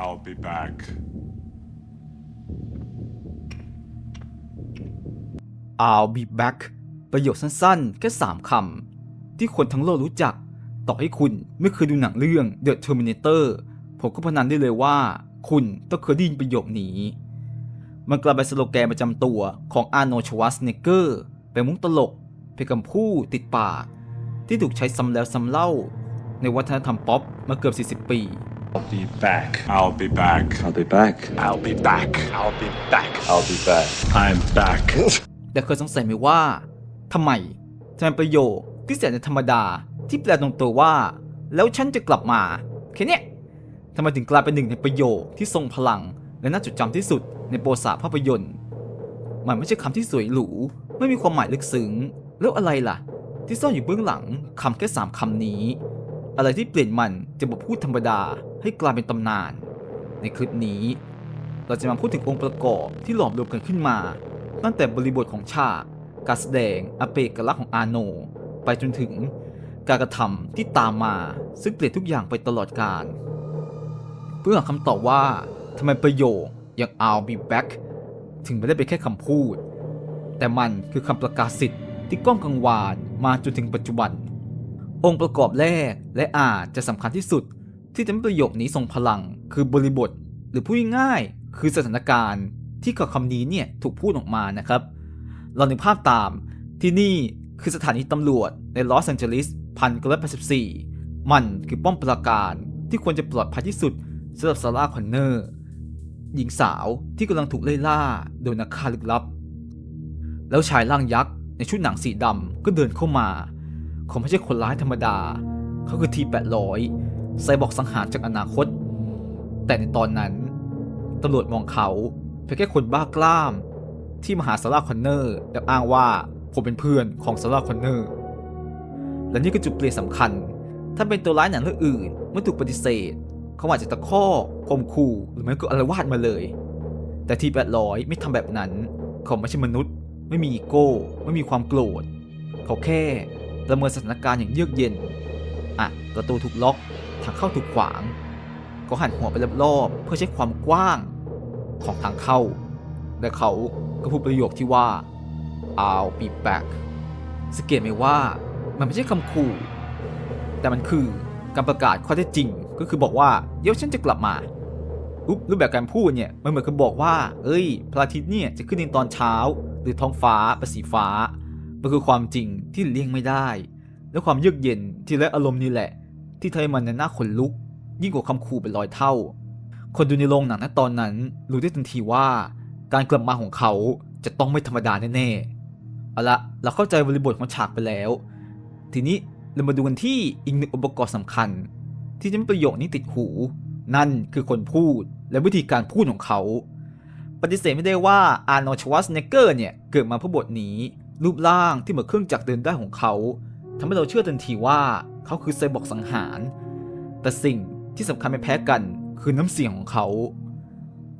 I'll be back. I'll be back ประโยคสั้นๆ แค่ 3 คำ ที่คนทั้งโลกรู้จัก ต่อให้คุณไม่เคยดูหนังเรื่อง The Terminator ผมก็พนันได้เลยว่า คุณต้องเคยได้ยินประโยคนี้ มันกลายเป็นสโลแกนประจำตัวของอาร์โนชวัสเนเกอร์เป็นมุกตลกเป็นคำพูดติดปาก ที่ถูกใช้ซ้ำแล้วซ้ำเล่า ในวัฒนธรรมป๊อปมาเกือบ 40 ปี I'll be back. I'll be back. I'll be back. I'll be back. I'll be back. I'll be back. I'm back. แต่เคยสงสัยไหมว่าทำไมทำไมประโยคที่แสนจะธรรมดาที่แปลตรงตัวว่า แล้วฉันจะกลับมาแค่เนี้ยทำไมถึงกลายเป็นหนึ่งในประโยคที่ทรงพลัง และน่าจดจำที่สุดในประวัติศาสตร์ภาพยนตร์ มันไม่ใช่คำที่สวยหรู ไม่มีความหมายลึกซึ้ง แล้วอะไรล่ะ ที่ซ่อนอยู่เบื้องหลังคำแค่สามคำนี้ อะไรที่เปลี่ยนมันจากบทพูดธรรมดา ให้กลายเป็นตำนาน ในคลิปนี้ เราจะมาพูดถึงองค์ประกอบที่หลอมรวมกันขึ้นมา ตั้งแต่บริบทของฉากการแสดงอเปกลักษณ์ของอาโน ไปจนถึงการกระทำที่ตามมา ซึ่งเปลี่ยนทุกอย่างไปตลอดกาลเพื่อหาคำตอบว่าทำไมประโยคอย่าง I'll be back ถึงไม่ได้เป็นแค่คำพูด แต่มันคือคำประกาศสิทธิ์ที่ก้องกังวานมาจนถึงปัจจุบัน องค์ประกอบแรกและอาจจะสำคัญที่สุด ที่ทำให้ประโยคนี้ทรงพลัง คือบริบท หรือพูดง่ายๆคือสถานการณ์ที่กับคำนี้เนี่ยถูกพูดออกมานะครับ เรานึกภาพตามที่นี่คือสถานีตำรวจในลอสแอนเจลิสพันเก้าร้อยแปดสิบสี่มันคือป้อมปราการที่ควรจะปลอดภัยที่สุดสำหรับซาร่าคอนเนอร์หญิงสาวที่กำลังถูกไล่ล่าโดยนักฆ่าลึกลับ แล้วชายร่างยักษ์ในชุดหนังสีดำก็เดินเข้ามา เขาไม่ใช่คนร้ายธรรมดา เขาคือทีแปดร้อย ไซบอร์กสังหารจากอนาคต แต่ในตอนนั้นตำรวจมองเขาเพียงแค่คนบ้ากล้าม ที่มาหาซาร่าคอนเนอร์และอ้างว่าผมเป็นเพื่อนของซาร่าคอนเนอร์และนี่ก็จุดเปลี่ยนสำคัญ ถ้าเป็นตัวร้ายหนังเรื่องอื่นเมื่อถูกปฏิเสธ เขาอาจจะตะคอกข่มขู่หรือไม่ก็อารวาสมาเลย แต่ทีแปดร้อยไม่ทำแบบนั้น เขาไม่ใช่มนุษย์ ไม่มีอีโก้ ไม่มีความโกรธ เขาแค่ประเมินสถานการณ์อย่างเยือกเย็น อะ ประตูถูกล็อกทางเข้าถูกขวางเขาหันหัวไปรอบๆเพื่อเช็คความกว้างของทางเข้า และเขาก็พูดประโยคที่ว่า I'll be back สังเกตไหมว่ามันไม่ใช่คำขู่ แต่มันคือการประกาศข้อเท็จจริง ก็คือบอกว่าเดี๋ยวฉันจะกลับมารรูปแบบการพูดเนี่ยมันเหมือนกับบอกว่า เอ้ยพระอาทิตย์เนี่ยจะขึ้นในตอนเช้า หรือท้องฟ้าเป็นสีฟ้า มันคือความจริงที่เลี่ยงไม่ได้ และความเยือกเย็นที่และอารมณ์นี่แหละ ที่ทำให้มันในหน้าขนลุก ยิ่งกว่าคำขู่เป็นร้อยเท่า คนดูในโรงหนังณตอนนั้น รู้ได้ทันทีว่าการกลับมาของเขาจะต้องไม่ธรรมดาแน่ๆ เอาละเราเข้าใจบริบทของฉากไปแล้ว ทีนี้เรามาดูกันที่อีกหนึ่งองค์ประกอบสำคัญ ที่จะมีประโยคนี้ติดหู นั่นคือคนพูดและวิธีการพูดของเขา ปฏิเสธไม่ได้ว่าอาร์โนชวัสเนเกอร์เนี่ยเกิดมาเพื่อบทนี้ รูปร่างที่เหมือนเครื่องจักรเดินได้ของเขาทำให้เราเชื่อทันทีว่า เขาคือไซบอร์กสังหาร แต่สิ่งที่สำคัญไม่แพ้กันคือน้ำเสียงของเขา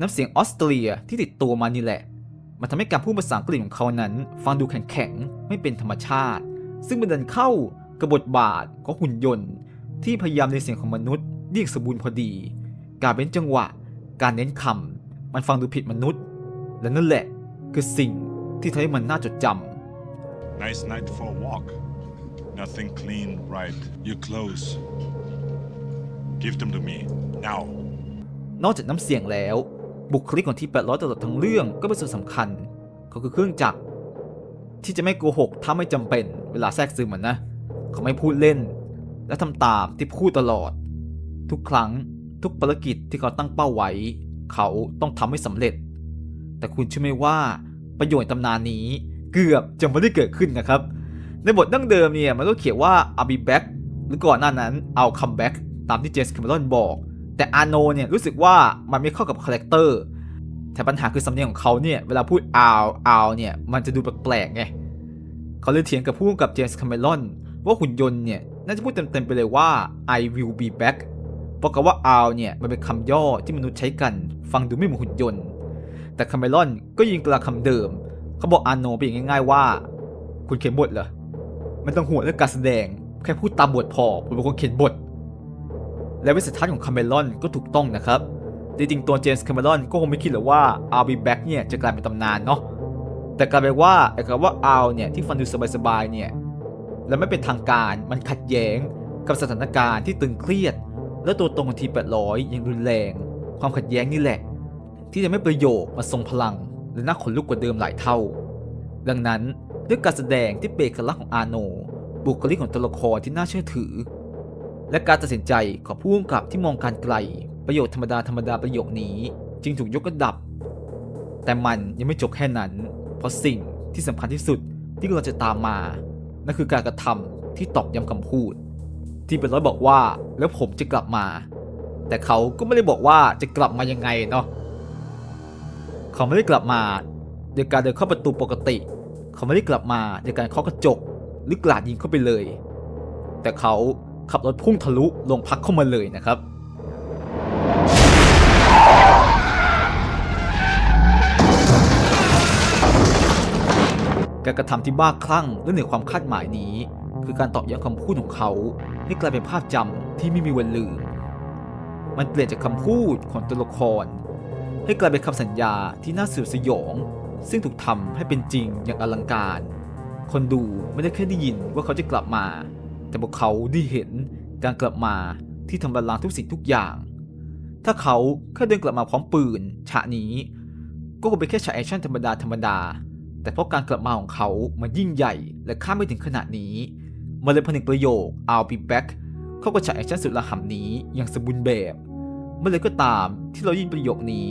น้ำเสียงออสเตรเลียที่ติดตัวมานี่แหละ มันทำให้การพูดภาษาอังกฤษของเขานั้น ฟังดูแข็งๆ ไม่เป็นธรรมชาติ ซึ่งมันดันเข้ากับบทบาทของหุ่นยนต์ ที่พยายามในเสียงของมนุษย์เรียกสมบูรณ์พอดี การเป็นจังหวะ การเน้นคำมันฟังดูผิดมนุษย์ และนั่นแหละคือสิ่งที่ทำให้มันน่าจดจำ Nice night for a walk. Nothing clean, right? Your clothes. Give them to me. Now. นอกจากน้ำเสียงแล้ว บุคลิกของที800ตลอดทั้งเรื่องก็เป็นส่วนสำคัญ เขาคือเครื่องจักรที่จะไม่โกหกถ้าไม่จำเป็นเวลาแทรกซึมมันนะ เขาไม่พูดเล่น และทำตามที่พูดตลอด ทุกครั้งทุกภารกิจที่เขาตั้งเป้าไว้ เขาต้องทำให้สำเร็จ แต่คุณเชื่อไหมว่าประโยชน์ตำนานนี้เกือบจะไม่ได้เกิดขึ้นนะครับ ในบทดั้งเดิมเนี่ยมันก็เขียนว่า I'll be back หรือก่อนหน้านั้น I'll come back ตามที่เจมส์แคมเมรอนบอก แต่อาโนเนี่ยรู้สึกว่ามันไม่เข้ากับคาแรคเตอร์แต่ปัญหาคือสำเนียงของเขาเนี่ยเวลาพูด I'll I'll เนี่ยมันจะดูแปลกๆไงเขาเลยเถียงกับผู้กับเจมส์แคมเมรอนว่าหุ่นยนต์เนี่ยน่าจะพูดเต็มๆไปเลยว่า I will be back เพราะกับว่า I'll เนี่ยมันเป็นคำย่อที่มนุษย์ใช้กัน ฟังดูไม่เหมือนหุ่นยนต์ แต่คมเมรอนก็ยิงกลาคำเดิม เขาบอกอาโนไปอย่างง่าย ๆว่า คุณเขียนบทเหรอ ไม่ต้องห่วงเรื่องการแสดง แค่พูดตามบทพอ ผมเป็นคนเขียนบท และวิสัยทัศน์ของคาเมรอนก็ถูกต้องนะครับจริงๆตัวเจมส์คมเมรอนก็คงไม่คิดหรอกว่า I'll be back เนี่ยจะกลายเป็นตำนานเนาะแต่กลายเป็นว่าไอ้คำว่า I'll เนี่ยที่ฟังดูสบายๆเนี่ยและไม่เป็นทางการมันขัดแย้งกับสถานการณ์ที่ตึงเครียด และตัวตนของที800ยังรุนแรง ความขัดแย้งนี่แหละ ที่จะไม่ประโยคมาทรงพลัง และน่าขนลุกกว่าเดิมหลายเท่า ดังนั้น ด้วยการแสดงที่เป็นเอกลักษณ์ของอาโน บุคลิกของตัวละครที่น่าเชื่อถือ และการตัดสินใจของผู้กำกับที่มองการไกล ประโยคธรรมดาธรรมดาประโยคนี้ จึงถูกยกระดับ แต่มันยังไม่จบแค่นั้น เพราะสิ่งที่สำคัญที่สุดที่เราจะตามมา นั่นคือการกระทำที่ตอกย้ำคำพูด ที่เป็นร้อยบอกว่าแล้วผมจะกลับมา แต่เขาก็ไม่ได้บอกว่าจะกลับมายังไงเนาะเขาไม่ได้กลับมาโดยการเดินเข้าประตูปกติ เขาไม่ได้กลับมาโดยการเคาะกระจกหรือกราดยิงเข้าไปเลย แต่เขาขับรถพุ่งทะลุลงพักเข้ามาเลยนะครับ การกระทำที่บ้าคลั่งและเหนือความคาดหมายนี้ คือการตอกย้ำคำพูดของเขาให้กลายเป็นภาพจำที่ไม่มีวันลืม มันเปลี่ยนจากคำพูดของตัวละคร ให้กลายเป็นคำสัญญาที่น่าสยดสยอง ซึ่งถูกทำให้เป็นจริงอย่างอลังการ คนดูไม่ได้แค่ได้ยินว่าเขาจะกลับมา แต่พวกเขาได้เห็นการกลับมาที่ทำลายล้างทุกสิ่งทุกอย่าง ถ้าเขาแค่เดินกลับมาพร้อมปืนฉากนี้ ก็คงเป็นแค่ฉากแอคชั่นธรรมดาธรรมดา แต่เพราะการกลับมาของเขามันยิ่งใหญ่และข้ามไปถึงขนาดนี้มันเลยผนึกประโยค I'll be back เข้ากับฉากแอคชั่นสุดระห่ำนี้อย่างสมบูรณ์แบบเมื่อไรก็ตามที่เรายินประโยคนี้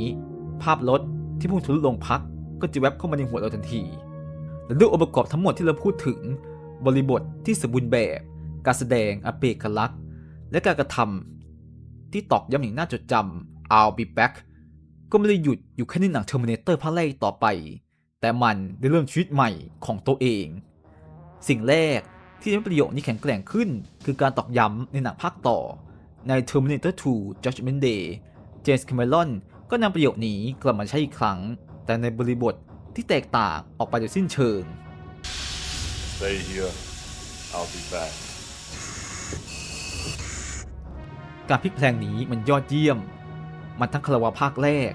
ภาพรถที่พุ่งทะลุลงพัก ก็จะแวบเข้ามาในหัวเราทันที และด้วยองค์ประกอบทั้งหมดที่เราพูดถึง บริบทที่สมบูรณ์แบบ การแสดงอเปกลักษณ์ และการกระทำที่ตอกย้ำอย่างน่าจดจำ I'll be back ก็ไม่ได้หยุดอยู่แค่ในหนัง Terminator ภาคแรกต่อไป แต่มันได้เริ่มชีวิตใหม่ของตัวเอง สิ่งแรกที่ทำให้ประโยคนี้แข็งแกร่งขึ้น คือการตอกย้ำในหนังภาคต่อ ใน Terminator 2 Judgment Day เจมส์แคมเมรอนก็นำประโยคนี้กลับมาใช้อีกครั้ง แต่ในบริบทที่แตกต่างออกไปโดยสิ้นเชิง Stay here. I'll be back. การพลิกแพลงนี้มันยอดเยี่ยม มันทั้งคารวะภาคแรก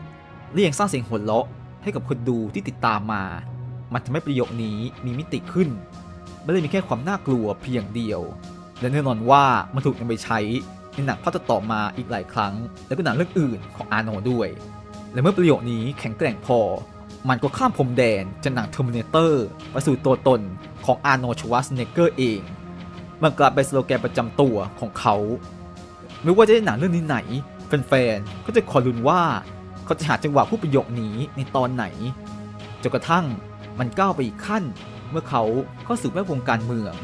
และยังสร้างเสียงหัวเราะให้กับคนดูที่ติดตามมา มันทำให้ประโยคนี้มีมิติขึ้น ไม่ได้มีแค่ความน่ากลัวเพียงเดียว และแน่นอนว่ามันถูกนำไปใช้ในหนังภาคต่อๆมาอีกหลายครั้ง แล้วก็หนังเรื่องอื่นของอาร์โนด้วย และเมื่อประโยคนี้แข็งแกร่งพอ มันก็ข้ามพรมแดนจากหนัง Terminator ไปสู่ตัวตนของอาร์โนชวัสเนเกอร์เอง มันกลายเป็นสโลแกนประจำตัวของเขา ไม่ว่าจะได้หนังเรื่องนี้ไหนแฟนๆก็จะคอยลุ้นว่าเขาจะหาจังหวะพูดประโยคนี้ในตอนไหนจนกระทั่งมันก้าวไปอีกขั้น เมื่อเขาเข้าสู่แวดวงการเมือง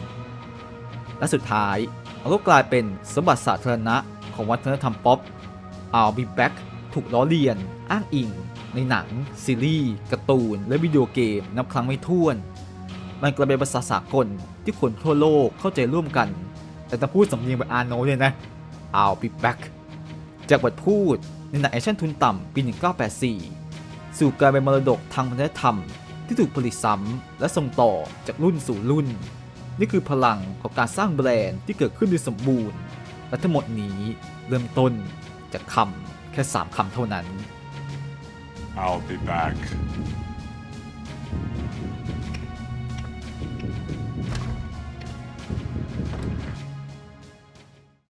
และสุดท้ายมันก็กลายเป็นสมบัติสาธารณะของวัฒนธรรมป๊อป I'll be back ถูกล้อเลียน อ้างอิง ในหนัง ซีรีส์การ์ตูน และวิดีโอเกม นับครั้งไม่ถ้วน มันกลายเป็นภาษาสากลที่คนทั่วโลกเข้าใจร่วมกัน แต่ถ้าพูดสำเนียงแบบอาโนเนี่ยนะ I'll be back จากบทพูดในหนังแอคชั่นทุนต่ำปี 1984 สู่การเป็นมรดกทางวัฒนธรรม ที่ถูกผลิตซ้ำและส่งต่อจากรุ่นสู่รุ่น นี่คือพลังของการสร้างแบรนด์ที่เกิดขึ้นโดยสมบูรณ์และทั้งหมดนี้เริ่มต้นจากคำ แค่ 3 คำเท่านั้น I'll be back.